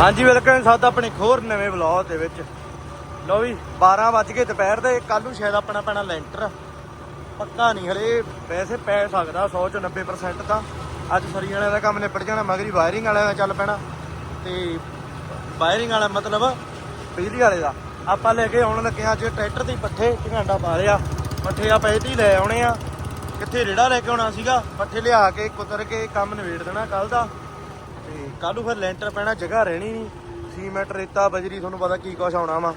ਹਾਂਜੀ ਵੈਲਕਮ ਸਾਡਾ ਆਪਣੇ ਇੱਕ ਹੋਰ ਨਵੇਂ ਵਲੌਗ ਦੇ ਵਿੱਚ। ਲੋ ਵੀ 12 ਵੱਜ ਕੇ ਦੁਪਹਿਰ ਦੇ ਕੱਲ ਨੂੰ ਸ਼ਾਇਦ ਆਪਣਾ ਪੈਣਾ ਲੈਂਟਰ। ਪੱਕਾ ਨਹੀਂ, ਹਲੇ ਵੈਸੇ ਪੈ ਸਕਦਾ 100 ਚੋਂ 90% ਤਾਂ। ਅੱਜ ਸਰੀ ਵਾਲਿਆਂ ਦਾ ਕੰਮ ਨਿਪਟ ਜਾਣਾ, ਮਗਰੀ ਵਾਇਰਿੰਗ ਵਾਲਿਆਂ ਦਾ ਚੱਲ ਪੈਣਾ। ਤੇ ਵਾਇਰਿੰਗ ਵਾਲਾ ਮਤਲਬ ਬਿਜਲੀ ਵਾਲੇ ਦਾ। ਆਪਾਂ ਲੈ ਕੇ ਆਉਣ ਲੱਗੇ ਹਾਂ ਅੱਜ ਟਰੈਕਟਰ ਦੇ ਪੱਠੇ ਝੰਡਾ ਪਾ ਲਿਆ। ਪੱਠੇ ਆਪਾਂ ਇਹ ਹੀ ਲੈ ਆਉਣੇ ਆ। ਕਿੱਥੇ ਰੇੜਾ ਲੈ ਕੇ ਆਉਣਾ ਸੀਗਾ, ਪੱਠੇ ਲਿਆ ਕੇ, ਕੁਤਰ ਕੇ, ਕੰਮ ਨਿਬੇੜ ਦੇਣਾ ਕੱਲ ਦਾ। ਤੇ ਕੱਲ ਨੂੰ ਫਿਰ ਲੈਂਟਰ ਪੈਣਾ, ਜਗ੍ਹਾ ਰਹਿਣੀ ਨਹੀਂ। ਸੀਮੈਂਟ, ਰੇਤਾ, ਬਜਰੀ, ਤੁਹਾਨੂੰ ਪਤਾ ਕੀ ਕੁਛ ਆਉਣਾ ਵਾ,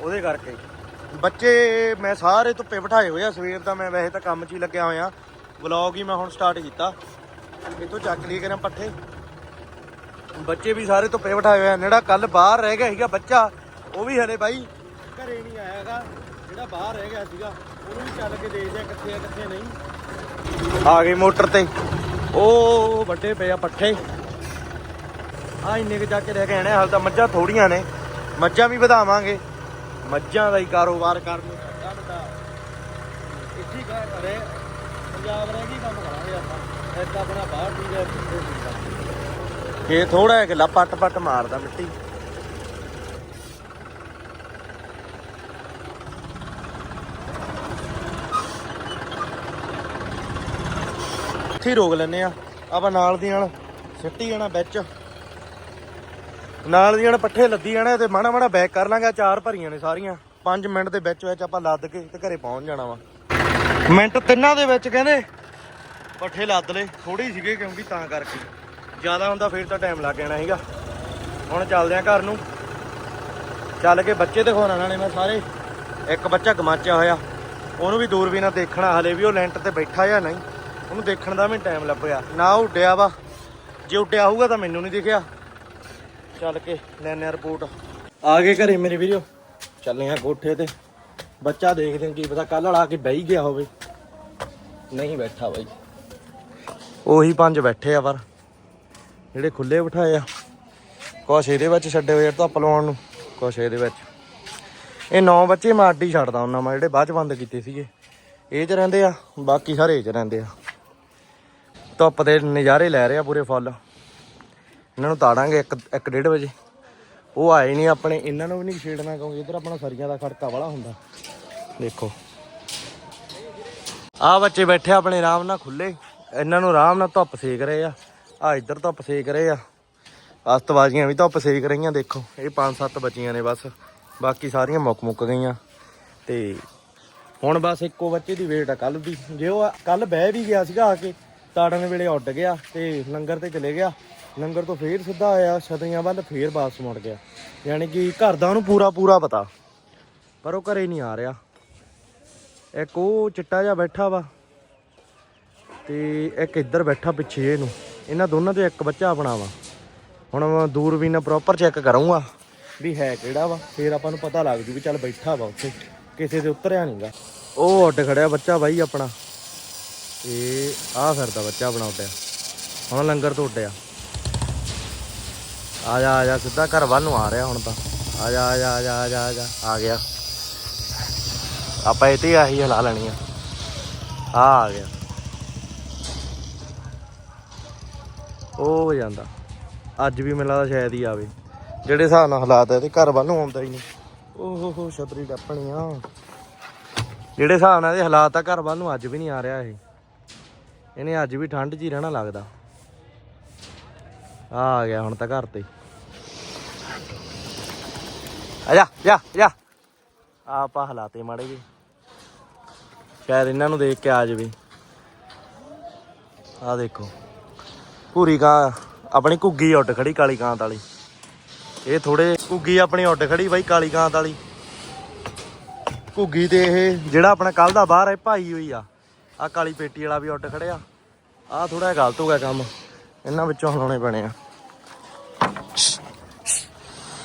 ਉਹਦੇ ਕਰਕੇ। ਬੱਚੇ, ਮੈਂ ਸਾਰੇ ਧੁੱਪੇ ਬਿਠਾਏ ਹੋਏ ਆ, ਸਵੇਰ ਦਾ ਮੈਂ ਵੈਸੇ ਤਾਂ ਕੰਮ 'ਚ ਹੀ ਲੱਗਿਆ ਹੋਇਆ। ਵਲੌਗ ਹੀ ਮੈਂ ਹੁਣ ਸਟਾਰਟ ਕੀਤਾ। ਇੱਥੋਂ ਚੱਕ ਲਈ ਕਰਾਂ ਪੱਠੇ। ਬੱਚੇ ਵੀ ਸਾਰੇ ਧੁੱਪੇ ਬਿਠਾਏ ਹੋਏ ਆ। ਜਿਹੜਾ ਕੱਲ ਬਾਹਰ ਰਹਿ ਗਿਆ ਸੀਗਾ ਬੱਚਾ, ਉਹ ਵੀ ਹਲੇ ਬਾਈ ਘਰੇ ਨਹੀਂ ਆਇਆ ਹੈਗਾ। ਜਿਹੜਾ ਬਾਹਰ ਰਹਿ ਗਿਆ ਸੀਗਾ, ਉਹਨੂੰ ਵੀ ਚੱਲ ਕੇ ਦੇਖਦੇ ਆ ਕਿੱਥੇ ਆ, ਕਿੱਥੇ ਨਹੀਂ। ਆ ਗਏ ਮੋਟਰ ਤੇ। ਉਹ ਵੱਡੇ ਪਏ ਆ ਪੱਠੇ। ਆ ਇੰਨੇ ਕੁ ਜਾ ਕੇ ਰਹਿ ਗਏ ਨੇ, ਹਾਲ ਤਾਂ ਮੱਝਾਂ ਥੋੜੀਆਂ ਨੇ। ਮੱਝਾਂ ਵੀ ਵਧਾਵਾਂਗੇ। ਮੱਝਾਂ ਦਾ ਹੀ ਕਾਰੋਬਾਰ ਕਰਨ ਨੂੰ ਸਾਡਾ ਵੱਡਾ। ਇੱਥੇ ਕਾ ਕਰੇ। ਪੰਜਾਬ ਰਹਿ ਗਈ ਕੰਮ ਕਰਾਂਗੇ ਆਪਾਂ। ਐਦਾਂ ਆਪਣਾ ਬਾਹਰ ਠੀਕ ਹੈ ਇੱਥੇ ਇਹ ਥੋੜਾ ਜਿਹਾ ਗੱਲਾ ਪੱਟ ਪੱਟ ਮਾਰਦਾ ਮਿੱਟੀ। ਇੱਥੇ ਰੋਕ ਲੈਨੇ ਆ ਆਪਾਂ ਨਾਲ ਦੀ ਨਾਲ ਸਿੱਟੀ ਜਾਣਾ ਵਿੱਚ। ਨਾਲ ਦੀ ਦੀਆਂ ਪੱਠੇ ਲੱਦੀ ਜਾਣਾ ਤੇ ਮਾੜਾ ਮਾੜਾ ਬੈਕ ਕਰ ਲਾਂਗਾ ਚਾਰ ਭਰੀਆਂ ਨੇ ਸਾਰੀਆਂ। 5 ਮਿੰਟ ਦੇ ਵਿੱਚ ਵਿੱਚ ਆਪਾਂ ਲੱਦ ਕੇ ਤੇ ਘਰੇ ਪਹੁੰਚ ਜਾਣਾ ਵਾ। ਮਿੰਟ ਤਿੰਨਾਂ ਦੇ ਵਿੱਚ ਕਹਿੰਦੇ ਪੱਠੇ ਲੱਦ ਲਏ ਥੋੜੇ ਸੀਗੇ ਕਿਉਂਕਿ ਤਾਂ ਕਰਕੇ। ਜ਼ਿਆਦਾ ਹੁੰਦਾ ਫਿਰ ਤਾਂ ਟਾਈਮ ਲੱਗ ਜਾਣਾ ਸੀਗਾ। ਹੁਣ ਚੱਲਦੇ ਆਂ ਘਰ ਨੂੰ। ਚੱਲ ਕੇ ਬੱਚੇ ਦਿਖਾਉਣਾ ਇਹਨਾਂ ਨੇ ਮੈਂ ਸਾਰੇ। ਇੱਕ ਬੱਚਾ ਗਮਾਚਿਆ ਹੋਇਆ। ਉਹਨੂੰ ਵੀ ਦੂਰ ਵੀ ਨਾ ਦੇਖਣਾ, ਹਲੇ ਵੀ ਉਹ ਲੈਂਟ ਤੇ ਬੈਠਾ ਜਾਂ ਨਹੀਂ। ਉਹਨੂੰ ਦੇਖਣ ਦਾ ਵੀ ਟਾਈਮ ਲੱਭਿਆ। ਨਾ ਉਹ ਉੱਡਿਆ ਵਾ। ਜੇ ਉੱਡਿਆ ਹੋਊਗਾ ਤਾਂ ਮੈਨੂੰ ਨਹੀਂ ਦਿਖਿਆ। ਚੱਲ ਕੇ ਲੈਣੇ ਰਿਪੋਰਟ ਆ ਗਏ ਘਰੇ ਮੇਰੇ ਵੀਰੋ। ਚੱਲੇ ਆ ਕੋਠੇ ਤੇ। ਬੱਚਾ ਦੇਖਦੇ ਕੀ ਪਤਾ ਕੱਲ ਵਾਲਾ ਆ ਕੇ ਬਹਿ ਗਿਆ ਹੋਵੇ। ਨਹੀਂ ਬੈਠਾ ਬਾਈ। ਉਹੀ ਪੰਜ ਬੈਠੇ ਆ ਪਰ। ਜਿਹੜੇ ਖੁੱਲੇ ਬਿਠਾਏ ਆ। ਕੁਛ ਇਹਦੇ ਵਿੱਚ ਛੱਡੇ ਹੋਏ ਆ ਧੁੱਪ ਲਵਾਉਣ ਨੂੰ। ਕੁਛ ਇਹਦੇ ਵਿੱਚ। ਇਹ ਨੌ ਬੱਚੇ ਮੈਂ ਅੱਡ ਛੱਡਦਾ ਉਹਨਾਂ ਮੈਂ, ਜਿਹੜੇ ਬਾਅਦ ਚ ਬੰਦ ਕੀਤੇ ਸੀਗੇ। ਇਹ ਚ ਰਹਿੰਦੇ ਆ, ਬਾਕੀ ਸਾਰੇ ਚ ਰਹਿੰਦੇ ਆ। ਧੁੱਪ ਦੇ ਨਜ਼ਾਰੇ ਲੈ ਰਹੇ ਆ ਪੂਰੇ ਫੁੱਲ। ਇਹਨਾਂ ਨੂੰ ਤਾੜਾਂਗੇ 1 1:30 ਵਜੇ। ਉਹ ਆਏ ਨਹੀਂ ਆਪਣੇ, ਇਹਨਾਂ ਨੂੰ ਵੀ ਨਹੀਂ ਛੇੜਨਾ ਕਿਉਂਕਿ ਇਧਰ ਆਪਣਾ ਸਰੀਆਂ ਦਾ ਖੜਕਾ ਵਾਲਾ ਹੁੰਦਾ। ਦੇਖੋ। ਆ ਬੱਚੇ ਬੈਠੇ ਆਪਣੇ, ਆਰਾਮ ਨਾਲ ਖੁੱਲੇ ਇਹਨਾਂ ਨੂੰ ਆਰਾਮ ਨਾਲ ਧੁੱਪ ਸੇਕ ਰਹੇ ਆ। ਆ ਇੱਧਰ ਧੁੱਪ ਸੇਕ ਰਹੇ ਆ। ਅਸਤਵਾਜੀਆਂ ਵੀ ਧੁੱਪ ਸੇਕ ਰਹੀਆਂ, ਦੇਖੋ। ਇਹ ਪੰਜ ਸੱਤ ਬੱਚੀਆਂ ਨੇ ਬਸ। ਬਾਕੀ ਸਾਰੀਆਂ ਮੁੱਕ ਮੁੱਕ ਗਈਆਂ। ਤੇ ਹੁਣ ਬਸ ਇੱਕੋ ਬੱਚੇ ਦੀ ਵੇਟ ਆ ਕੱਲ ਦੀ। ਜੇ ਉਹ ਕੱਲ ਬਹਿ ਵੀ ਗਿਆ ਸੀਗਾ ਆ ਕੇ, ਤਾੜਨ ਵੇਲੇ ਉੱਡ ਗਿਆ ਤੇ ਲੰਗਰ ਤੇ ਚਲੇ ਗਿਆ। ਲੰਗਰ ਤੋਂ ਫੇਰ ਸਿੱਧਾ ਆਇਆ ਛਤਰੀਆਂ ਵੱਲ ਫੇਰ ਵਾਪਸ ਮੁੜ ਗਿਆ। ਯਾਨੀ ਕਿ ਘਰ ਦਾ ਉਹਨੂੰ ਪੂਰਾ ਪੂਰਾ ਪਤਾ। ਪਰ ਉਹ ਘਰੇ ਨਹੀਂ ਆ ਰਿਹਾ। ਇੱਕ ਉਹ ਚਿੱਟਾ ਜਿਹਾ ਬੈਠਾ ਵਾ ਤੇ ਇੱਕ ਇੱਧਰ ਬੈਠਾ ਪਿੱਛੇ ਇਹਨੂੰ। ਇਹਨਾਂ ਦੋਨਾਂ ਤੋਂ ਇੱਕ ਬੱਚਾ ਆਪਣਾ ਵਾ। ਹੁਣ ਮੈਂ ਦੂਰਬੀਨ ਪ੍ਰੋਪਰ ਚੈੱਕ ਕਰੂੰਗਾ ਵੀ ਹੈ ਕਿਹੜਾ ਵਾ। ਫੇਰ ਆਪਾਂ ਨੂੰ ਪਤਾ ਲੱਗ ਜੂ ਵੀ ਚੱਲ ਬੈਠਾ ਵਾ ਉੱਥੇ। ਕਿਸੇ 'ਤੇ ਉਤਰਿਆ ਨਹੀਂਗਾ ਉਹ ਉੱਡ ਖੜਿਆ ਬੱਚਾ ਬਾਈ ਆਪਣਾ। ਤੇ ਆਹ ਫਿਰਦਾ ਬੱਚਾ ਆਪਣਾ ਉੱਡਿਆ। ਹੁਣ ਲੰਗਰ ਤੋਂ ਉੱਡਿਆ। ਆ ਜਾ ਆ ਜਾ ਸਿੱਧਾ ਘਰ ਵੱਲ ਨੂੰ ਆ ਰਿਹਾ ਹੁਣ ਤਾਂ। ਆ ਜਾ ਆ ਜਾ ਆ ਜਾ ਆ ਜਾ ਆ ਜਾ ਆ ਗਿਆ ਆਪਾਂ ਇੱਥੇ ਆਹੀ ਹਲਾ ਲੈਣੀ ਆ। ਆ ਆ ਗਿਆ। ਉਹ ਹੋ ਜਾਂਦਾ। ਅੱਜ ਵੀ ਮੈਨੂੰ ਲੱਗਦਾ ਸ਼ਾਇਦ ਹੀ ਆਵੇ। ਜਿਹੜੇ ਹਿਸਾਬ ਨਾਲ ਹਾਲਾਤ ਹੈ ਤੇ ਘਰ ਵੱਲ ਨੂੰ ਆਉਂਦਾ ਹੀ ਨਹੀਂ। ਓਹ ਹੋ, ਛਤਰੀ ਡੱਪਣੀ ਆ ਜਿਹੜੇ ਹਿਸਾਬ ਨਾਲ ਇਹਦੇ ਹਾਲਾਤ ਆ, ਘਰ ਵੱਲ ਨੂੰ ਅੱਜ ਵੀ ਨਹੀਂ ਆ ਰਿਹਾ ਇਹ। ਇਹਨੇ ਅੱਜ ਵੀ ਠੰਡ 'ਚ ਹੀ ਰਹਿਣਾ ਲੱਗਦਾ। ਆ ਆ ਗਿਆ ਹੁਣ ਤਾਂ ਘਰ ਤੇ। ਆ ਜਾ ਜਾ ਜਾ। ਆਪਾਂ ਹਲਾਤੇ ਮਾੜੇ ਜੀ ਸ਼ਾਇਦ ਇਹਨਾਂ ਨੂੰ ਦੇਖ ਕੇ ਆ ਜਾਵੇ। ਆ ਦੇਖੋ। ਪੂਰੀ ਕਾਂ ਆਪਣੀ ਘੁੱਗੀ ਉੱਡ ਖੜੀ ਕਾਲੀ ਕਾਂਤ ਵਾਲੀ। ਇਹ ਥੋੜੇ ਘੁੱਗੀ ਆਪਣੀ ਉੱਡ ਖੜੀ ਬਾਈ ਕਾਲੀ ਕਾਂਤ ਵਾਲੀ। ਘੁੱਗੀ ਤੇ ਇਹ ਜਿਹੜਾ ਆਪਣਾ ਕੱਲ ਦਾ ਬਾਹਰ ਹੈ ਭਾਈ ਹੋਈ ਆ। ਆ ਕਾਲੀ ਪੇਟੀ ਵਾਲਾ ਵੀ ਉੱਡ ਖੜਿਆ। ਆ ਥੋੜਾ ਗਲਤ ਹੋ ਗਿਆ ਕੰਮ। ਇਹਨਾਂ ਵਿੱਚੋਂ ਹਲਾਉਣੇ ਪੈਣੇ ਆ।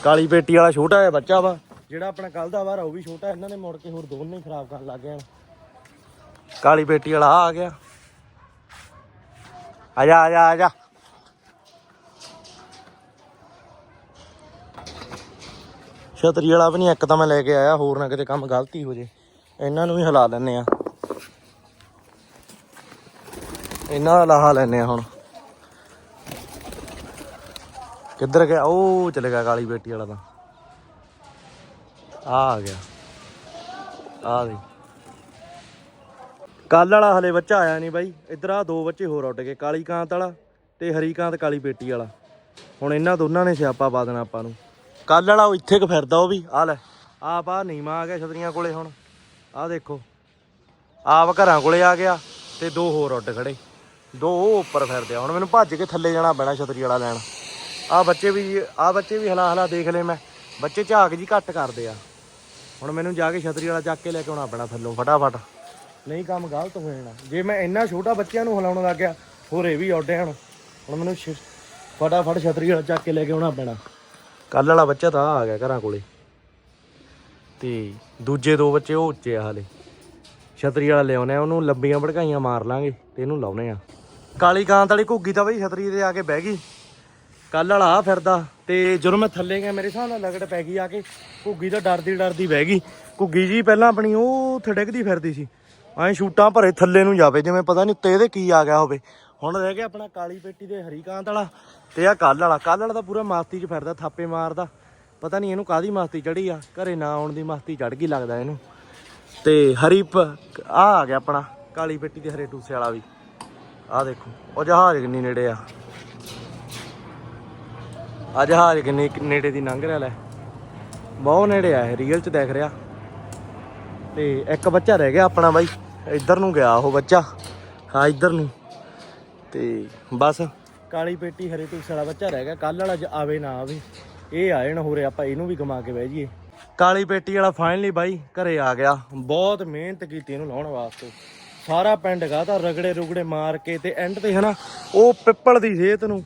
ਕਾਲੀ ਪੇਟੀ ਵਾਲਾ ਛੋਟਾ ਜਿਹਾ ਬੱਚਾ ਵਾ, ਜਿਹੜਾ ਆਪਣਾ ਕੱਲ ਦਾ ਬਾਹਰ ਉਹ ਵੀ ਛੋਟਾ, ਇਹਨਾਂ ਨੇ ਮੁੜ ਕੇ ਹੋਰ ਦੋਨੇ ਹੀ ਖਰਾਬ ਕਰਨ ਲੱਗ ਗਏ ਕਾਲੀ ਪੇਟੀ ਵਾਲਾ ਆ ਗਿਆ। ਆ ਜਾ ਆ ਜਾ ਆ ਜਾ। ਛਤਰੀ ਵਾਲਾ ਵੀ ਨਹੀਂ ਇੱਕ ਤਾਂ ਮੈਂ ਲੈ ਕੇ ਆਇਆ, ਹੋਰ ਨਾ ਕਿਤੇ ਕੰਮ ਗਲਤੀ ਹੋ ਜੇ। ਇਹਨਾਂ ਨੂੰ ਵੀ ਹਿਲਾ ਲੈਣੇ ਆ ਇਹਨਾਂ ਦਾ ਲਾਹਾ ਲੈਣੇ ਆ ਹੁਣ। ਕਿੱਧਰ ਗਿਆ? ਉਹ ਚਲੇ ਗਿਆ ਕਾਲੀ ਬੇਟੀ ਵਾਲਾ ਤਾਂ। ਆ ਆ ਗਿਆ। ਆ ਦੇ ਕੱਲ ਵਾਲਾ ਹਲੇ ਬੱਚਾ ਆਇਆ ਨਹੀਂ ਬਾਈ। ਇੱਧਰ ਆ ਦੋ ਬੱਚੇ ਹੋਰ ਉੱਡ ਗਏ, ਕਾਲੀ ਕਾਂਤ ਵਾਲਾ ਤੇ ਹਰੀ ਕਾਂਤ ਕਾਲੀ ਬੇਟੀ ਵਾਲਾ। ਹੁਣ ਇਹਨਾਂ ਦੋਨਾਂ ਨੇ ਸਿਆਪਾ ਪਾ ਦੇਣਾ ਆਪਾਂ ਨੂੰ। ਕੱਲ ਵਾਲਾ ਉਹ ਇੱਥੇ ਕ ਫਿਰਦਾ ਉਹ ਵੀ। ਆ ਲੈ, ਆਪ ਆ ਨੀਮਾ ਆ ਗਿਆ ਛਤਰੀਆਂ ਕੋਲੇ ਹੁਣ। ਆ ਦੇਖੋ। ਆਪ ਘਰਾਂ ਕੋਲੇ ਆ ਗਿਆ ਤੇ ਦੋ ਹੋਰ ਉੱਡ ਖੜੇ। ਦੋ ਉਹ ਉੱਪਰ ਫਿਰਦੇ ਆ। ਹੁਣ ਮੈਨੂੰ ਭੱਜ ਕੇ ਥੱਲੇ ਜਾਣਾ ਪੈਣਾ ਛਤਰੀ ਵਾਲਾ ਲੈਣ। ਆ ਬੱਚੇ ਵੀ ਆ ਬੱਚੇ ਵੀ ਹਲਾ ਹਲਾ ਦੇਖ ਲੈ ਮੈਂ। ਬੱਚੇ ਝਾਕ ਜੀ ਘੱਟ ਕਰਦੇ ਆ। ਹੁਣ ਮੈਨੂੰ ਜਾ ਕੇ ਛਤਰੀ ਵਾਲਾ ਚੱਕ ਕੇ ਲੈ ਕੇ ਆਉਣਾ ਪੈਣਾ ਥੱਲੋਂ, ਫਟਾਫਟ। ਨਹੀਂ ਕੰਮ ਗਲਤ ਹੋ ਜਾਣਾ। ਜੇ ਮੈਂ ਇੰਨਾ ਛੋਟਾ ਬੱਚਿਆਂ ਨੂੰ ਹਿਲਾਉਣ ਲੱਗ ਗਿਆ, ਹੋਰ ਇਹ ਵੀ ਉੱਡੇ ਹੁਣ ਹੁਣ ਮੈਨੂੰ ਫਟਾਫਟ ਛਤਰੀ ਵਾਲਾ ਚੱਕ ਕੇ ਲੈ ਕੇ ਆਉਣਾ ਪੈਣਾ। ਕੱਲ ਵਾਲਾ ਬੱਚਾ ਤਾਂ ਆ ਗਿਆ ਘਰਾਂ ਕੋਲੇ। ਤੇ ਦੂਜੇ ਦੋ ਬੱਚੇ ਉਹ ਉੱਚੇ ਆ ਹਲੇ। ਛਤਰੀ ਵਾਲਾ ਲਿਆਉਣੇ ਆ ਉਹਨੂੰ ਲੰਬੀਆਂ ਭੜਕਾਈਆਂ ਮਾਰ ਲਾਂਗੇ ਤੇ ਇਹਨੂੰ ਲਾਉਣੇ ਆ। ਕਾਲੀ ਕਾਂਤ ਵਾਲੀ ਘੁੱਗੀ ਤਾਂ ਬਈ ਛਤਰੀ ਤੇ ਆ ਕੇ ਬਹਿ ਗਈ। ਕੱਲ ਵਾਲਾ ਆ ਫਿਰਦਾ ਤੇ ਜਦੋਂ ਮੈਂ ਥੱਲੇ ਗਿਆ ਮੇਰੇ ਹਿਸਾਬ ਨਾਲ ਲਗੜ ਪੈ ਗਈ ਆ ਕੇ, ਘੁੱਗੀ ਤਾਂ ਡਰਦੀ ਡਰਦੀ ਬਹਿ ਗਈ। ਘੁੱਗੀ ਜੀ ਪਹਿਲਾਂ ਆਪਣੀ ਉਹ ਉੱਥੇ ਡਿੱਗਦੀ ਫਿਰਦੀ ਸੀ। ਐਂ ਸ਼ੂਟਾਂ ਭਰੇ ਥੱਲੇ ਨੂੰ ਜਾਵੇ, ਜਿਵੇਂ ਪਤਾ ਨਹੀਂ ਉੱਤੇ ਇਹਦੇ ਕੀ ਆ ਗਿਆ ਹੋਵੇ। ਹੁਣ ਰਹਿ ਗਿਆ ਆਪਣਾ ਕਾਲੀ ਪੇਟੀ ਦੇ ਹਰੀ ਕਾਂਤ ਵਾਲਾ ਤੇ ਆ ਕੱਲ ਵਾਲਾ। ਕੱਲ ਵਾਲਾ ਤਾਂ ਪੂਰਾ ਮਾਸਤੀ 'ਚ ਫਿਰਦਾ, ਥਾਪੇ ਮਾਰਦਾ। ਪਤਾ ਨਹੀਂ ਇਹਨੂੰ ਕਾਦੀ ਮਾਸਤੀ ਚੜੀ ਆ, ਘਰੇ ਨਾ ਆਉਣ ਦੀ ਮਾਸਤੀ ਚੜ ਗਈ ਲੱਗਦਾ ਇਹਨੂੰ। ਤੇ ਹਰੀ ਪ- ਆ ਆ ਗਿਆ ਆਪਣਾ ਕਾਲੀ ਪੇਟੀ ਦੇ ਹਰੇ ਟੂਸੇ ਵਾਲਾ ਵੀ। ਆ ਦੇਖੋ, ਉਹ ਜਹਾਜ਼ ਕਿੰਨੀ ਨੇੜੇ ਆ। ਆ ਜਹਾਜ਼ ਕਿੰਨੀ ਨੇੜੇ ਦੀ ਲੰਘ ਰਿਹਾ ਲੈ। ਬਹੁਤ ਨੇੜੇ ਆ ਇਹ ਰੀਅਲ ਚ ਦੇਖ ਰਿਹਾ। ਤੇ ਇੱਕ ਬੱਚਾ ਰਹਿ ਗਿਆ ਆਪਣਾ ਬਾਈ ਇੱਧਰ ਨੂੰ ਗਿਆ ਉਹ ਬੱਚਾ ਹਾਂ ਇੱਧਰ ਨੂੰ। ਤੇ ਬਸ। ਕਾਲੀ ਪੇਟੀ ਹਰੇ ਟੂਸੇ ਵਾਲਾ ਬੱਚਾ ਰਹਿ ਗਿਆ ਕੱਲ ਵਾਲਾ ਜ ਆਵੇ ਨਾ ਆਵੇ ਇਹ ਆਏ ਨਾ ਹੋਰੇ ਆਪਾਂ ਇਹਨੂੰ ਵੀ ਗਮਾ ਕੇ ਬਹਿ ਜਾਈਏ। ਕਾਲੀ ਪੇਟੀ ਵਾਲਾ ਫਾਈਨਲੀ ਬਾਈ ਘਰੇ ਆ ਗਿਆ। ਬਹੁਤ ਮਿਹਨਤ ਕੀਤੀ ਇਹਨੂੰ ਲਾਉਣ ਵਾਸਤੇ। ਸਾਰਾ ਪਿੰਡ ਗਾ ਤਾਂ ਰਗੜੇ ਰੁਗੜੇ ਮਾਰ ਕੇ ਤੇ ਐਂਡ ਤੇ ਹਨਾ ਉਹ ਪਿੱਪਲ ਦੀ ਸਿਹਤ ਨੂੰ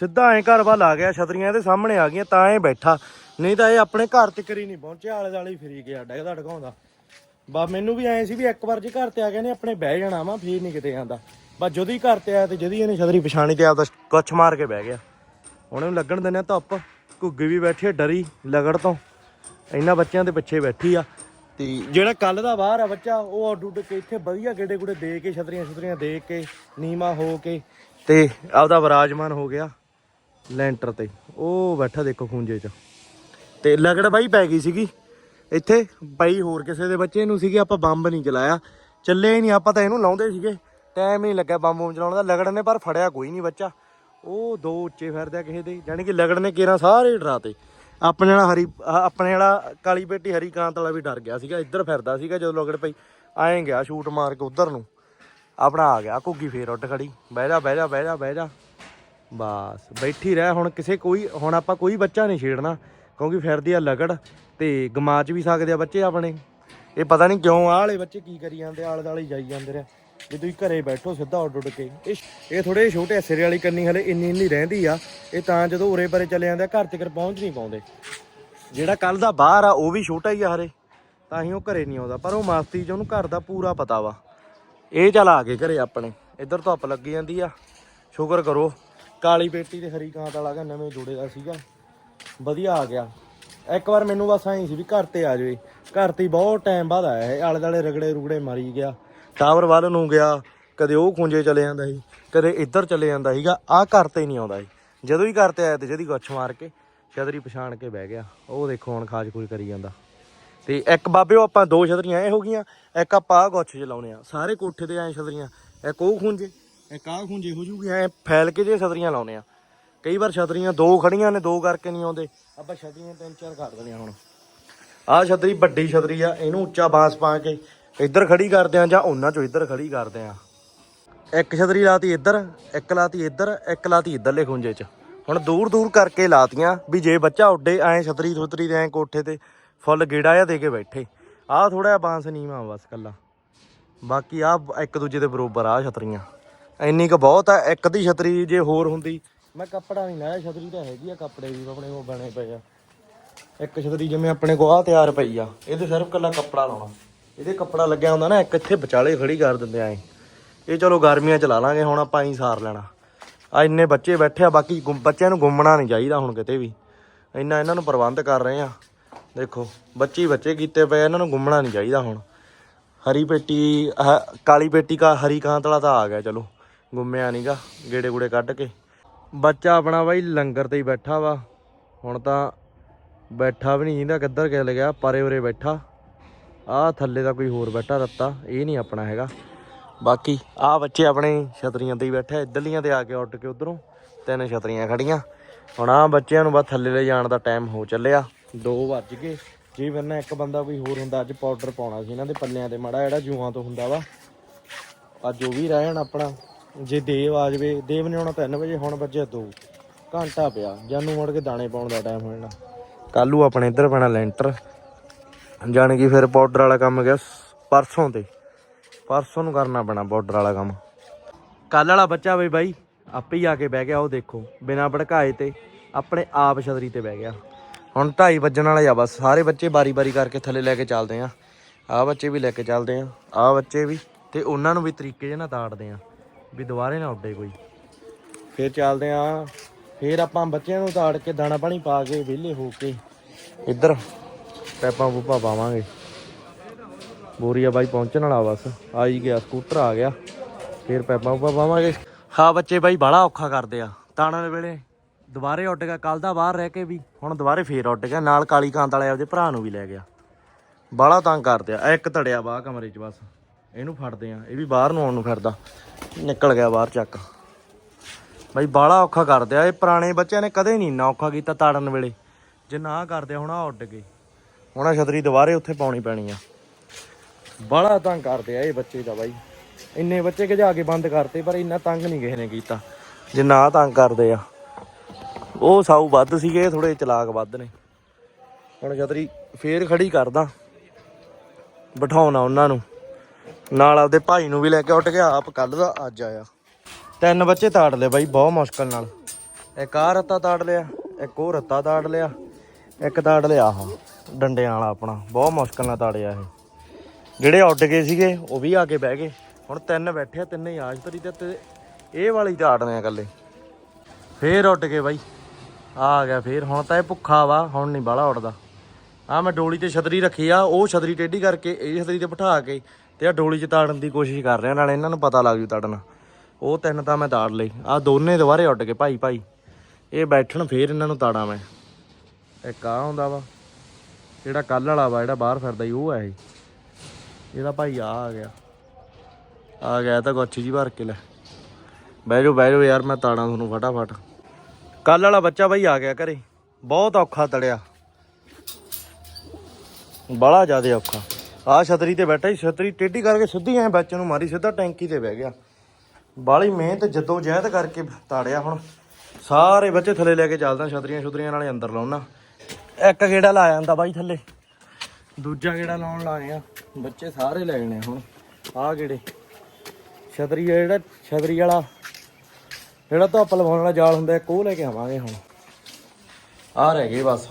ਸਿੱਧਾ ਐਂ ਘਰ ਵੱਲ ਆ ਗਿਆ, ਛਤਰੀਆਂ ਇਹਦੇ ਸਾਹਮਣੇ ਆ ਗਈਆਂ, ਤਾਂ ਇਹ ਬੈਠਾ। ਨਹੀਂ ਤਾਂ ਇਹ ਆਪਣੇ ਘਰ ਤੱਕ ਹੀ ਨਹੀਂ ਪਹੁੰਚਿਆ, ਆਲੇ ਦਾਲੇ ਹੀ ਫਿਰੀ ਗਿਆ ਡੈਗਦਾ ਢਕਾਉਂਦਾ। ਬਾ, ਮੈਨੂੰ ਵੀ ਐਂ ਸੀ ਵੀ ਇੱਕ ਵਾਰ ਜੇ ਘਰ ਤੇ ਆ ਗਏ ਨੇ, ਆਪਣੇ ਬਹਿ ਜਾਣਾ ਵਾ, ਫੇਰ ਨਹੀਂ ਕਿਤੇ ਆਂਦਾ ਬਸ ਜਦੋਂ ਹੀ ਘਰ ਤੇ ਆਇਆ ਤੇ ਜਦੀ ਇਹਨੇ ਛਤਰੀ ਪਛਾਣੀ ਤੇ ਆਪਦਾ ਕੁੱਛ ਮਾਰ ਕੇ ਬਹਿ ਗਿਆ। ਹੁਣ ਇਹਨੂੰ ਲੱਗਣ ਦਿੰਦੇ ਆ ਧੁੱਪ, ਘੁੱਗੀ ਵੀ ਬੈਠੀ ਆ, ਡਰੀ ਲਗੜ ਤੋਂ। ਇਹਨਾਂ ਬੱਚਿਆਂ ਦੇ ਪਿੱਛੇ ਬੈਠੀ ਆ। ਤੇ ਜਿਹੜਾ ਕੱਲ ਦਾ ਬਾਹਰ ਆ ਬੱਚਾ, ਉਹ ਉੱਡ ਉੱਡ ਕੇ ਇੱਥੇ ਵਧੀਆ ਗੇੜੇ ਗੁੜੇ ਦੇ ਕੇ ਛਤਰੀਆਂ ਛਤਰੀਆਂ ਦੇ ਕੇ ਨੀਮਾ ਹੋ ਕੇ, ਤੇ ਆਪਦਾ ਵਿਰਾਜਮਾਨ ਹੋ ਗਿਆ। ਲੈਂਟਰ ਤੇ। ਉਹ ਬੈਠਾ ਦੇਖੋ ਖੂੰਜੇ 'ਚ। ਤੇ ਲਗੜ ਬਾਈ ਪੈ ਗਈ ਸੀਗੀ। ਇੱਥੇ ਬਾਈ ਹੋਰ ਕਿਸੇ ਦੇ ਬੱਚੇ ਨੂੰ ਸੀਗੇ, ਆਪਾਂ ਬੰਬ ਨਹੀਂ ਚਲਾਇਆ। ਚੱਲੇ ਹੀ ਨਹੀਂ, ਆਪਾਂ ਤਾਂ ਇਹਨੂੰ ਲਾਉਂਦੇ ਸੀਗੇ। ਟਾਈਮ ਹੀ ਨਹੀਂ ਲੱਗਾ ਬੰਬ ਬੰਬ ਚਲਾਉਣ ਦਾ। ਲਗੜ ਨੇ ਪਰ ਫੜਿਆ ਕੋਈ ਨਹੀਂ ਬੱਚਾ। ਉਹ ਦੋ ਉੱਚੇ ਫਿਰਦੇ ਆ ਕਿਸੇ ਦੇ। ਯਾਨੀ ਕਿ ਲਗੜ ਨੇ ਕੇਰਾਂ ਸਾਰੇ ਡਰਾਤੇ ਆਪਣੇ ਵਾਲਾ ਹਰੀ ਆਪਣੇ ਵਾਲਾ ਕਾਲੀ ਪੇਟੀ ਹਰੀ ਕਾਂਤ ਵਾਲਾ ਵੀ ਡਰ ਗਿਆ ਸੀਗਾ। ਇੱਧਰ ਫਿਰਦਾ ਸੀਗਾ ਜਦੋਂ ਲਗੜ ਪਈ। ਆਏ ਗਿਆ ਸ਼ੂਟ ਮਾਰ ਕੇ ਉਧਰ ਨੂੰ। ਆਪਣਾ ਆ ਗਿਆ। ਘੁੱਗੀ ਫੇਰ ਉੱਡ ਖੜੀ। ਬਹਿ ਜਾ ਬਹਿ ਜਾ ਬਹਿ ਜਾ ਬਹਿ ਜਾ। ਬਸ, ਬੈਠੀ ਰਹਿ, ਹੁਣ ਕਿਸੇ ਕੋਈ, ਹੁਣ ਆਪਾਂ ਕੋਈ ਬੱਚਾ ਨਹੀਂ ਛੇੜਨਾ, ਕਿਉਂਕਿ ਫਿਰਦੀ ਆ ਲਗੜ ਤੇ ਗਮਾਚ ਵੀ ਸਕਦੇ ਆ ਬੱਚੇ ਆਪਣੇ। ਇਹ ਪਤਾ ਨਹੀਂ ਕਿਉਂ ਆਹ ਵਾਲੇ ਬੱਚੇ ਕੀ ਕਰੀ ਜਾਂਦੇ ਆਲੇ ਦਾਲੇ ਜਾਈ ਜਾਂਦੇ ਰਹੇ ਜੇ ਤੁਸੀਂ ਘਰੇ ਬੈਠੋ, ਸਿੱਧਾ ਉੱਡ ਉੱਡ ਕੇ। ਇਹ ਇਹ ਥੋੜੇ ਛੋਟੇ ਸਿਰੇ ਵਾਲੀ ਕੰਨੀ ਹਲੇ ਇੰਨੀ ਇੰਨੀ ਰਹਿੰਦੀ ਆ, ਇਹ ਤਾਂ ਜਦੋਂ ਉਰੇ ਪਰੇ ਚਲੇ ਜਾਂਦੇ ਆ, ਘਰ ਤੱਕ ਪਹੁੰਚ ਨਹੀਂ ਪਾਉਂਦੇ। ਜਿਹੜਾ ਕੱਲ ਦਾ ਬਾਹਰ ਆ, ਉਹ ਵੀ ਛੋਟਾ ਹੀ ਆ ਹਰੇ। ਤਾਂ ਹੀ ਉਹ ਘਰੇ ਨਹੀਂ ਆਉਂਦਾ, ਪਰ ਉਹ ਮਾਸਤੀ ਚ ਉਹਨੂੰ ਘਰ ਦਾ ਪੂਰਾ ਪਤਾ ਵਾ। ਇਹ ਚੱਲ ਆ ਗਏ ਘਰੇ ਆਪਣੇ। ਇੱਧਰ ਧੁੱਪ ਲੱਗੀ ਜਾਂਦੀ ਆ। ਸ਼ੁਕਰ ਕਰੋ। ਕਾਲੀ ਪੇਟੀ ਤੇ ਹਰੀ ਕਾਂਤ ਵਾਲਾ ਗਾ, ਨਵੇਂ ਜੋੜੇ ਦਾ ਸੀਗਾ। ਵਧੀਆ ਆ ਗਿਆ। ਇੱਕ ਵਾਰ ਮੈਨੂੰ ਬਸ ਐਂ ਸੀ ਵੀ ਘਰ ਤੇ ਆ ਜਾਵੇ। ਘਰ ਤੇ ਬਹੁਤ ਟਾਈਮ ਬਾਅਦ ਆਇਆ ਇਹ। ਆਲੇ ਦਾਲੇ ਰਗੜੇ ਰੁਗੜੇ ਮਾਰੀ ਗਿਆ। ਟਾਵਰ ਵੱਲ ਨੂੰ ਗਿਆ। ਕਦੇ ਉਹ ਖੁੰਝੇ ਚਲੇ ਜਾਂਦਾ ਸੀ, ਕਦੇ ਇੱਧਰ ਚਲੇ ਜਾਂਦਾ ਸੀਗਾ। ਆਹ ਘਰ ਤੇ ਨਹੀਂ ਆਉਂਦਾ ਸੀ। ਜਦੋਂ ਹੀ ਘਰ ਤੇ ਆਇਆ ਤੇ ਜਦੀ ਗੱਛ ਮਾਰ ਕੇ ਛਤਰੀ ਪਛਾਣ ਕੇ ਬਹਿ ਗਿਆ। ਉਹ ਦੇਖੋ ਹੁਣ ਖਾਜ ਖੂਜ ਕਰੀ ਜਾਂਦਾ। ਤੇ ਇੱਕ ਬਾਬੇ ਆਪਾਂ ਦੋ ਛਤਰੀਆਂ ਐ ਹੋ ਗਈਆਂ ਇੱਕ ਆਪਾਂ ਆਹ ਗੁੱਛ ਚ ਲਾਉਣੇ ਆ। ਸਾਰੇ ਕੋਠੇ ਤੇ ਐ ਛਤਰੀਆਂ। ਇੱਕ ਉਹ ਖੁੰਝੇ। ਇੱਕ ਆਹ ਖੁੰਝੇ ਹੋ ਜੂਗੀ? ਐ ਫੈਲ ਕੇ ਜੇ ਛਤਰੀਆਂ ਲਾਉਣੇ ਆ। ਕਈ ਵਾਰ ਛਤਰੀਆਂ ਦੋ ਖੜੀਆਂ ਨੇ, ਦੋ ਕਰਕੇ ਨਹੀਂ ਆਉਂਦੇ। ਆਪਾਂ ਛਤਰੀਆਂ ਤਿੰਨ ਚਾਰ ਕਰ ਦੇਣੀਆਂ ਹੁਣ। ਆਹ ਛਤਰੀ ਵੱਡੀ ਛਤਰੀ ਆ, ਇਹਨੂੰ ਉੱਚਾ ਬਾਂਸ ਪਾ ਕੇ ਇੱਧਰ ਖੜੀ ਕਰਦੇ ਆ ਜਾਂ ਉਹਨਾਂ ਚੋਂ ਇੱਧਰ ਖੜੀ ਕਰਦੇ ਆ ਇੱਕ ਛਤਰੀ ਲਾਤੀ ਇੱਧਰ, ਇੱਕ ਲਾਤੀ ਇੱਧਰ, ਇੱਕ ਲਾਤੀ ਇੱਧਰਲੇ ਖੁੰਝੇ 'ਚ। ਹੁਣ ਦੂਰ ਦੂਰ ਕਰਕੇ ਲਾਤੀਆਂ ਵੀ ਜੇ ਬੱਚਾ ਉੱਡੇ, ਐ ਛਤਰੀ ਛਤਰੀ ਦੇ, ਐ ਕੋਠੇ ਤੇ ਫੁੱਲ ਗੇੜਾ ਜਿਹਾ ਦੇ ਕੇ ਬੈਠੇ। ਆਹ ਥੋੜਾ ਜਿਹਾ ਬਾਂਸ ਨੀਵਾਂ ਬਸ ਕੱਲਾ। ਬਾਕੀ ਆ ਇੱਕ ਦੂਜੇ ਦੇ ਬਰੋਬਰ ਆ ਛਤਰੀਆਂ। ਇੰਨੀ ਕੁ ਬਹੁਤ ਆ ਇੱਕ ਦੀ ਛਤਰੀ ਜੇ ਹੋਰ ਹੁੰਦੀ। ਮੈਂ ਕੱਪੜਾ ਨਹੀਂ ਲਾਇਆ ਛਤਰੀ ਤਾਂ ਹੈਗੀ ਆ ਕੱਪੜੇ ਵੀ ਆਪਣੇ ਕੋਲ ਬਣੇ ਪਏ ਆ। ਇੱਕ ਛਤਰੀ ਜਿਵੇਂ ਆਪਣੇ ਕੋਲ ਆ ਤਿਆਰ ਪਈ ਆ। ਇਹਦੇ ਸਿਰਫ ਕੱਲਾ ਕੱਪੜਾ ਲਾਉਣਾ। ਇਹਦੇ ਕੱਪੜਾ ਲੱਗਿਆ ਹੁੰਦਾ ਨਾ ਇੱਕ ਇੱਥੇ ਵਿਚਾਲੇ ਖੜੀ ਕਰ ਦਿੰਦੇ ਐ ਇਹ। ਚਲੋ ਗਰਮੀਆਂ ਚ ਲਾ ਲਾਂਗੇ ਹੁਣ ਆਪਾਂ ਹੀ ਸਾਰ ਲੈਣਾ। ਆ ਇੰਨੇ ਬੱਚੇ ਬੈਠੇ ਆ ਬਾਕੀ ਗੁੰਮ- ਬੱਚਿਆਂ ਨੂੰ ਗੁੰਮਣਾ ਨਹੀਂ ਚਾਹੀਦਾ ਹੁਣ ਕਿਤੇ ਵੀ। ਇੰਨਾ ਇਹਨਾਂ ਨੂੰ ਪ੍ਰਬੰਧ ਕਰ ਰਹੇ ਆ। ਦੇਖੋ ਬੱਚੇ ਬੱਚੇ ਕੀਤੇ ਪਏ ਆ, ਇਹਨਾਂ ਨੂੰ ਗੁੰਮਣਾ ਨਹੀਂ ਚਾਹੀਦਾ ਹੁਣ। ਹਰੀ ਪੇਟੀ ਆਹ ਕਾਲੀ ਪੇਟੀ ਕਾ ਹਰੀ ਕਾਂਤ ਵਾਲਾ ਤਾਂ ਆ ਗਿਆ ਚਲੋ। ਗੁੰਮਿਆ ਨਹੀਂਗਾ ਗੇੜੇ ਗੂੜੇ ਕੱਢ ਕੇ। ਬੱਚਾ ਆਪਣਾ ਬਾਈ ਲੰਗਰ ਤੇ ਹੀ ਬੈਠਾ ਵਾ। ਹੁਣ ਤਾਂ ਬੈਠਾ ਵੀ ਨਹੀਂ ਇਹਦਾ ਕਿੱਧਰ ਗਿਲ ਗਿਆ ਪਰੇ ਉਰੇ ਬੈਠਾ। ਆਹ ਥੱਲੇ ਦਾ ਕੋਈ ਹੋਰ ਬੈਠਾ ਰੱਤਾ ਇਹ ਨਹੀਂ ਆਪਣਾ ਹੈਗਾ। ਬਾਕੀ ਆਹ ਬੱਚੇ ਆਪਣੇ ਛਤਰੀਆਂ ਤੇ ਹੀ ਬੈਠਾ ਆ, ਇੱਧਰਲੀਆਂ ਤੇ ਆ ਕੇ ਉੱਡ ਕੇ ਉਧਰੋਂ ਤਿੰਨ ਛਤਰੀਆਂ ਖੜੀਆਂ। ਹੁਣ ਆਹ ਬੱਚਿਆਂ ਨੂੰ ਬਸ ਥੱਲੇ ਲੈ ਜਾਣ ਦਾ ਟਾਈਮ ਹੋ ਚੱਲਿਆ। 2 ਵੱਜ ਗਏ। ਜੇ ਨਾ ਇੱਕ ਬੰਦਾ ਕੋਈ ਹੋਰ ਹੁੰਦਾ ਅੱਜ ਪਾਊਡਰ ਪਾਉਣਾ ਸੀ ਇਹਨਾਂ ਦੇ ਪੱਲਿਆਂ ਤੇ ਮਾੜਾ ਜਿਹੜਾ ਜੂਆਂ ਤੋਂ ਹੁੰਦਾ ਵਾ। ਅੱਜ ਉਹ ਵੀ ਰਹਿਣ ਆਪਣਾ। ਜੇ ਦੇਵ ਆ ਜਾਵੇ, ਦੇਵ ਨੇ ਆਉਣਾ 3 ਵਜੇ, ਹੁਣ ਵੱਜਿਆ 2 ਘੰਟਾ ਪਿਆ, ਜਾਨੂੰ ਮੁੜ ਕੇ ਦਾਣੇ ਪਾਉਣ ਦਾ ਟਾਈਮ ਹੋ ਜਾਣਾ ਕੱਲੂ ਆਪਣੇ ਇੱਧਰ ਪੈਣਾ ਲੈਂਟਰ। ਜਾਣ ਕਿ ਫਿਰ ਪਾਊਡਰ ਵਾਲਾ ਕੰਮ ਗਿਆ ਪਰਸੋਂ ਤੇ। ਪਰਸੋਂ ਨੂੰ ਕਰਨਾ ਪੈਣਾ ਪਾਊਡਰ ਵਾਲਾ ਕੰਮ। ਕੱਲ ਵਾਲਾ ਬੱਚਾ ਬਈ ਬਾਈ, ਆਪੇ ਹੀ ਆ ਕੇ ਬਹਿ ਗਿਆ, ਉਹ ਦੇਖੋ। ਬਿਨਾ ਭੜਕਾਏ ਤੇ, ਆਪਣੇ ਆਪ ਛਤਰੀ ਤੇ ਬਹਿ ਗਿਆ। ਹੁਣ 2:30 ਵੱਜਣ ਵਾਲੇ ਆ ਬਸ, ਸਾਰੇ ਬੱਚੇ ਬਾਰੀ-ਬਾਰੀ ਕਰਕੇ ਥੱਲੇ ਲੈ ਕੇ ਚੱਲਦੇ ਆ। ਆਹ ਬੱਚੇ ਵੀ ਲੈ ਕੇ ਚੱਲਦੇ ਆ, ਆਹ ਬੱਚੇ ਵੀ, ਤੇ ਉਹਨਾਂ ਨੂੰ ਵੀ ਤਰੀਕੇ ਜਿਹੇ ਨਾਲ ਤਾੜਦੇ ਆ। ਵੀ ਦੁਬਾਰੇ ਨਾ ਉੱਡੇ ਕੋਈ। ਫਿਰ ਚੱਲਦੇ ਆ। ਫੇਰ ਆਪਾਂ ਬੱਚਿਆਂ ਨੂੰ ਤਾੜ ਕੇ ਦਾਣਾ ਪਾਣੀ ਪਾ ਕੇ ਵਿਹਲੇ ਹੋ ਕੇ ਇੱਧਰ ਪੈਪਾਂ ਪੂਪਾਂ ਪਾਵਾਂਗੇ। ਬੋਰੀਆ ਬਾਈ ਪਹੁੰਚਣ ਵਾਲਾ ਬਸ, ਆ ਹੀ ਗਿਆ, ਸਕੂਟਰ ਆ ਗਿਆ। ਫੇਰ ਪੈਪਾਂ ਪੂਪਾਂ ਪਾਵਾਂਗੇ। ਹਾਂ ਬੱਚੇ ਬਾਈ ਬੜਾ ਔਖਾ ਕਰਦੇ ਆ। ਤਾਣਾਂ ਦੇ ਵੇਲੇ ਦੁਬਾਰੇ ਉੱਡ ਗਿਆ ਕੱਲ ਦਾ ਬਾਹਰ ਰਹਿ ਕੇ ਵੀ, ਹੁਣ ਦੁਬਾਰੇ ਫੇਰ ਉੱਡ ਗਿਆ। ਨਾਲ ਕਾਲੀ ਕਾਂਤ ਵਾਲੇ ਆਪਦੇ ਭਰਾ ਨੂੰ ਵੀ ਲੈ ਗਿਆ। ਬਾਲਾ ਤੰਗ ਕਰਦੇ ਆ, ਇੱਕ ਧੜਿਆ ਬਾਹ ਕਮਰੇ 'ਚ ਬਸ। ਇਹਨੂੰ ਫੜਦੇ ਆ। ਇਹ ਵੀ ਬਾਹਰ ਨੂੰ ਆਉਣ ਨੂੰ ਫਿਰਦਾ। ਨਿਕਲ ਗਿਆ ਬਾਹਰ ਚੱਕ। ਬਾਈ ਬਾਲਾ ਔਖਾ ਕਰਦੇ ਆ ਇਹ ਪੁਰਾਣੇ ਬੱਚਿਆਂ ਨੇ ਕਦੇ ਨਹੀਂ ਇੰਨਾ ਔਖਾ ਕੀਤਾ ਤਾੜਨ ਵੇਲੇ। ਜੇ ਨਾ ਕਰਦੇ ਹੁਣ ਆ ਉੱਡ ਗਏ। ਹੁਣ ਆਹ ਛਤਰੀ ਦੁਬਾਰੇ ਉੱਥੇ ਪਾਉਣੀ ਪੈਣੀ ਆ। ਬਾਲਾ ਤੰਗ ਕਰਦੇ ਆ ਇਹ ਬੱਚੇ ਦਾ ਬਾਈ। ਇੰਨੇ ਬੱਚੇ ਕਿ ਜਾ ਕੇ ਬੰਦ ਕਰਤੇ, ਪਰ ਇੰਨਾ ਤੰਗ ਨਹੀਂ ਕਿਸੇ ਨੇ ਕੀਤਾ। ਜੇ ਨਾ ਤੰਗ ਕਰਦੇ ਆ। ਉਹ ਸਾਊ ਵੱਧ ਸੀਗੇ ਥੋੜੇ ਚਲਾਕ ਵੱਧ ਨੇ। ਹੁਣ ਛਤਰੀ ਫੇਰ ਖੜੀ ਕਰਦਾ। ਬਿਠਾਉਣਾ ਉਹਨਾਂ ਨੂੰ। ਨਾਲ ਆਪਦੇ ਭਾਈ ਨੂੰ ਵੀ ਲੈ ਕੇ ਉੱਠ ਗਿਆ, ਆਪ ਕੱਲ ਦਾ ਅੱਜ ਆਇਆ। ਤਿੰਨ ਬੱਚੇ ਤਾੜ ਲਏ ਬਾਈ, ਬਹੁਤ ਮੁਸ਼ਕਲ ਨਾਲ। ਇੱਕ ਆਹ ਰੱਤਾ ਤਾੜ ਲਿਆ, ਇੱਕ ਉਹ ਰੱਤਾ ਤਾੜ ਲਿਆ, ਇੱਕ ਤਾੜ ਲਿਆ ਆਹ, ਡੰਡਿਆਂ ਵਾਲਾ ਆਪਣਾ। ਬਹੁਤ ਮੁਸ਼ਕਲ ਨਾਲ ਤਾੜਿਆ ਇਹ। ਜਿਹੜੇ ਉੱਡ ਗਏ ਸੀਗੇ, ਉਹ ਵੀ ਆ ਕੇ ਬਹਿ ਗਏ। ਹੁਣ ਤਿੰਨ ਬੈਠੇ ਆ, ਤਿੰਨੇ ਹੀ ਆਸ਼ਤਰੀ ਤੇ ਇਹ ਵਾਲੀ ਤਾੜਨੇ ਆ ਇਕੱਲੇ। ਫੇਰ ਉੱਡ ਗਏ ਬਾਈ। ਆ ਗਿਆ ਫੇਰ, ਹੁਣ ਤਾਂ ਇਹ ਭੁੱਖਾ ਵਾ, ਹੁਣ ਨਹੀਂ ਬਾਹਲਾ ਉੱਡਦਾ। ਆ ਮੈਂ ਡੋਲੀ ਤੇ ਛਤਰੀ ਰੱਖੀ ਆ, ਉਹ ਛਤਰੀ ਟੇਢੀ ਕਰਕੇ, ਇਹ ਛਤਰੀ ਤੇ ਬਿਠਾ ਕੇ ਤੇ ਆ ਡੋਲੀ 'ਚ ਤਾੜਨ ਦੀ ਕੋਸ਼ਿਸ਼ ਕਰ ਰਿਹਾ, ਨਾਲੇ ਇਹਨਾਂ ਨੂੰ ਪਤਾ ਲੱਗ ਜੂ ਤਾੜਨਾ। ਉਹ ਤਿੰਨ ਤਾਂ ਮੈਂ ਤਾੜ ਲਈ। ਆ ਦੋਨੇ ਦੁਬਾਰੇ ਉੱਡ ਗਏ, ਭਾਈ ਭਾਈ। ਇਹ ਬੈਠਣ ਫੇਰ ਇਹਨਾਂ ਨੂੰ ਤਾੜਾਂ ਮੈਂ। ਇੱਕ ਆ ਹੁੰਦਾ ਵਾ, ਜਿਹੜਾ ਕੱਲ ਵਾਲਾ ਵਾ, ਜਿਹੜਾ ਬਾਹਰ ਫਿਰਦਾ ਹੀ ਉਹ ਹੈ ਇਹ। ਇਹਦਾ ਭਾਈ ਆ ਆ ਗਿਆ। ਆ ਗਿਆ ਤਾਂ ਗੁੱਛ ਜੀ ਭਰ ਕੇ ਲੈ। ਬਹਿ ਜਾਓ ਬਹਿ ਜਾਓ ਯਾਰ, ਮੈਂ ਤਾੜਾਂ ਤੁਹਾਨੂੰ ਫਟਾਫਟ। ਕੱਲ ਵਾਲਾ ਬੱਚਾ ਬਾਈ ਆ ਗਿਆ ਘਰੇ। ਬਹੁਤ ਔਖਾ ਤੜਿਆ। ਬੜਾ ਜ਼ਿਆਦਾ ਔਖਾ। ਆ ਛਤਰੀ ਤੇ ਬੈਠਾ ਸੀ, ਛਤਰੀ ਟੇਢੀ ਕਰਕੇ ਸਿੱਧੀ ਐ ਬੱਚੇ ਨੂੰ ਮਾਰੀ, ਸਿੱਧਾ ਟੈਂਕੀ ਤੇ ਬਹਿ ਗਿਆ। ਬਾਲੀ ਮਿਹਨਤ, ਜਦੋਂ ਜਹਿਦ ਕਰਕੇ ਤਾੜਿਆ ਹੁਣ। ਸਾਰੇ ਬੱਚੇ ਥੱਲੇ ਲੈ ਕੇ ਚੱਲਦਾ, ਛਤਰੀਆਂ ਛੁਤਰੀਆਂ ਨਾਲੇ ਅੰਦਰ ਲਾਉਣਾ। ਇੱਕ ਗੇੜਾ ਲਾ ਜਾਂਦਾ ਬਾਈ ਥੱਲੇ। ਦੂਜਾ ਗੇੜਾ ਲਾਉਣ ਲਾਏ ਆ। ਬੱਚੇ ਸਾਰੇ ਲੈ ਜਾਣੇ ਹੁਣ। ਆਹ ਗੇੜੇ। ਛਤਰੀ ਜਿਹੜਾ, ਛਤਰੀ ਵਾਲਾ। ਜਿਹੜਾ ਧੁੱਪ ਲਵਾਉਣ ਵਾਲਾ ਜਾਲ ਹੁੰਦਾ, ਇੱਕ ਉਹ ਲੈ ਕੇ ਆਵਾਂਗੇ ਹੁਣ। ਆਹ ਰਹਿ ਗਏ ਬਸ।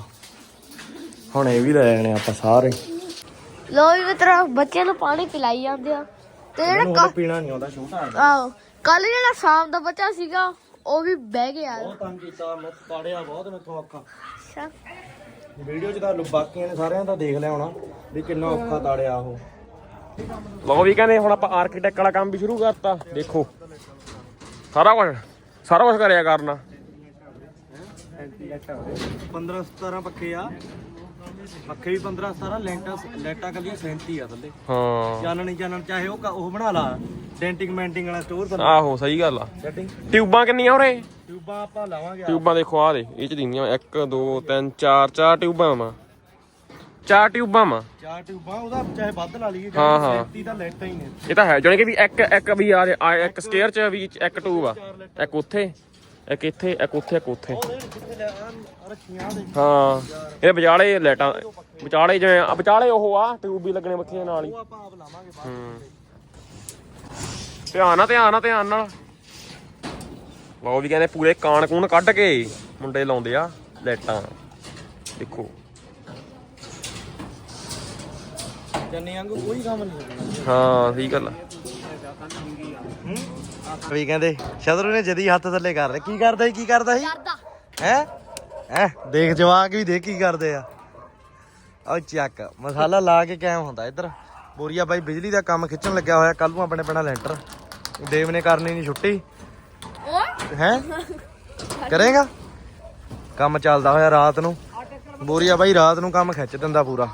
ਹੁਣ ਇਹ ਵੀ ਲੈ ਲੈਣੇ ਆਪਾਂ ਸਾਰੇ। ਲੋ ਵੀ ਮਿੱਤਰੋ ਬੱਚਿਆਂ ਨੂੰ ਪਾਣੀ ਪਿਲਾਈ ਜਾਂਦੇ ਆ। ਤੇ ਜਿਹੜਾ ਹੁਣ ਪੀਣਾ ਨਹੀਂ ਆਉਂਦਾ ਛੋਟਾ ਹੈ ਆਹੋ ਕੱਲ ਜਿਹੜਾ ਸ਼ਾਮ ਦਾ ਬੱਚਾ ਸੀਗਾ ਉਹ ਵੀ ਬਹਿ ਗਿਆ। ਬਹੁਤ ਤੰਗ ਕੀਤਾ ਮੈਂ ਤਾੜਿਆ ਬਹੁਤ ਮੈਥੋਂ ਔਖਾ ਅੱਛਾ। ਵੀਡੀਓ 'ਚ ਤਾਂ ਲੋ- ਬਾਕੀਆਂ ਨੇ ਸਾਰਿਆਂ ਦਾ ਦੇਖ ਲਿਆ ਹੋਣਾ ਵੀ ਕਿੰਨਾ ਔਖਾ ਤਾੜਿਆ ਉਹ। ਲਓ ਵੀ ਕਹਿੰਦੇ ਹੁਣ ਆਪਾਂ ਆਰਕੀਟੈਕਟ ਵਾਲਾ ਕੰਮ ਵੀ ਸ਼ੁਰੂ ਕਰਤਾ। ਦੇਖੋ। ਸਾਰਾ ਕੁਝ ਸਾਰਾ ਕੁਝ ਕਰਿਆ ਕਰਨਾ। 15 17 ਪੱਖੇ ਆ। ਪੱਖੇ ਵੀ 15 17 ਲੈਂਟਾਂ ਲੈਟਾਂ ਕੱਲੀਆਂ 37 ਆ ਥੱਲੇ। ਹਾਂ। ਚਾਨਣ ਚਾਨਣ ਚਾਹੇ ਉਹ ਕ- ਉਹ ਬਣਾ ਲਾ ਡੈਂਟਿੰਗ ਮੈਂਟਿੰਗ ਵਾਲਾ ਸਟੋਰ ਬਣਾ। ਆਹੋ ਸਹੀ ਗੱਲ ਆ। ਸੈਟਿੰਗ ਟਿਊਬਾਂ ਕਿੰਨੀਆਂ ਉਰੇ? ਟਿਊਬਾਂ ਆਪਾਂ ਲਾਵਾਂਗੇ। ਟਿਊਬਾਂ ਦੇਖੋ ਆ ਦੇ ਇਹ ਚ ਦਿੰਦੀਆਂ 1 2 3 4 ਚਾਰ ਟਿਊਬਾਂ ਵਾ। ਚਾਰ ਟਿਊਬਾਂ ਵਾ। ਚਾਰ ਟਿਊਬਾਂ ਉਹਦਾ ਚਾਹੇ ਵੱਧ ਲਾ ਲਈਏ ਹਾਂ, ਹਾਂ। 37 ਤਾਂ ਲੈਟਾਂ ਹੀ ਨੇ। ਇਹ ਤਾਂ ਹੈ ਜਾਣੀ ਕਿ ਵੀ ਇੱਕ ਇੱਕ ਵੀ ਆ ਆ ਇੱਕ ਸਕੇਅਰ ਚ ਵੀ ਇੱਕ ਟਿਊਬ ਆ। ਇੱਕ ਉੱਥੇ। ਇੱਕ ਇੱਥੇ ਇੱਕ ਉੱਥੇ ਇੱਕ ਉੱਥੇ। ਹਾਂ ਇਹ ਵਿਚਾਲੇ ਲਾਈਟਾਂ ਵਿਚਾਲੇ ਜਿਵੇਂ ਆ ਵਿਚਾਲੇ ਉਹ ਆ ਟਿਊਬ ਵੀ ਲੱਗਣੇ ਬੱਚੀਆਂ ਨਾਲ ਹੀ। ਉਹ ਆਪਾਂ ਆਪ ਲਾਵਾਂਗੇ ਬਾਅਦ ਹੂੰ। ਧਿਆਨ ਨਾਲ ਧਿਆਨ ਨਾਲ ਧਿਆਨ ਨਾਲ। ਲਓ ਵੀ ਕਹਿੰਦੇ ਪੂਰੇ ਕਾਣ ਕੂਣ ਕੱਢ ਕੇ ਮੁੰਡੇ ਲਾਉਂਦੇ ਆ ਲਾਈਟਾਂ। ਦੇਖੋ। ਜੰਨੇ ਵਾਂਗੂ ਕੋਈ ਕੰਮ ਨਹੀਂ ਹਾਂ ਸਹੀ ਗੱਲ ਆ। ਵੀ ਕਹਿੰਦੇ ਸ਼ਤਰੂ ਨੇ ਜਦੀ ਹੱਥ ਥੱਲੇ ਕਰ ਲਿਆ। ਕੀ ਕਰਦਾ ਸੀ ਕੀ ਕਰਦਾ ਸੀ? ਕਰਦਾ। ਹੈ? ਹੈ? ਦੇਖ ਜਵਾਕ ਵੀ ਦੇਖ ਕੀ ਕਰਦੇ ਆ। ਆ ਚੱਕ ਮਸਾਲਾ ਲਾ ਕੇ ਕਾਇਮ ਹੁੰਦਾ ਇੱਧਰ। ਬੋਰੀਆ ਬਾਈ ਬਿਜਲੀ ਦਾ ਕੰਮ ਖਿੱਚਣ ਲੱਗਿਆ ਹੋਇਆ ਕੱਲ ਨੂੰ ਆਪਣੇ ਪੈਣਾ ਲੈਂਟਰ। ਦੇਵ ਨੇ ਕਰਨੀ ਨਹੀਂ ਛੁੱਟੀ। ਉਹ ਹੈ? ਕਰੇਗਾ? ਕੰਮ ਚੱਲਦਾ ਹੋਇਆ ਰਾਤ ਨੂੰ। ਬੋਰੀਆ ਬਾਈ ਰਾਤ ਨੂੰ ਕੰਮ ਖਿੱਚ ਦਿੰਦਾ ਪੂਰਾ।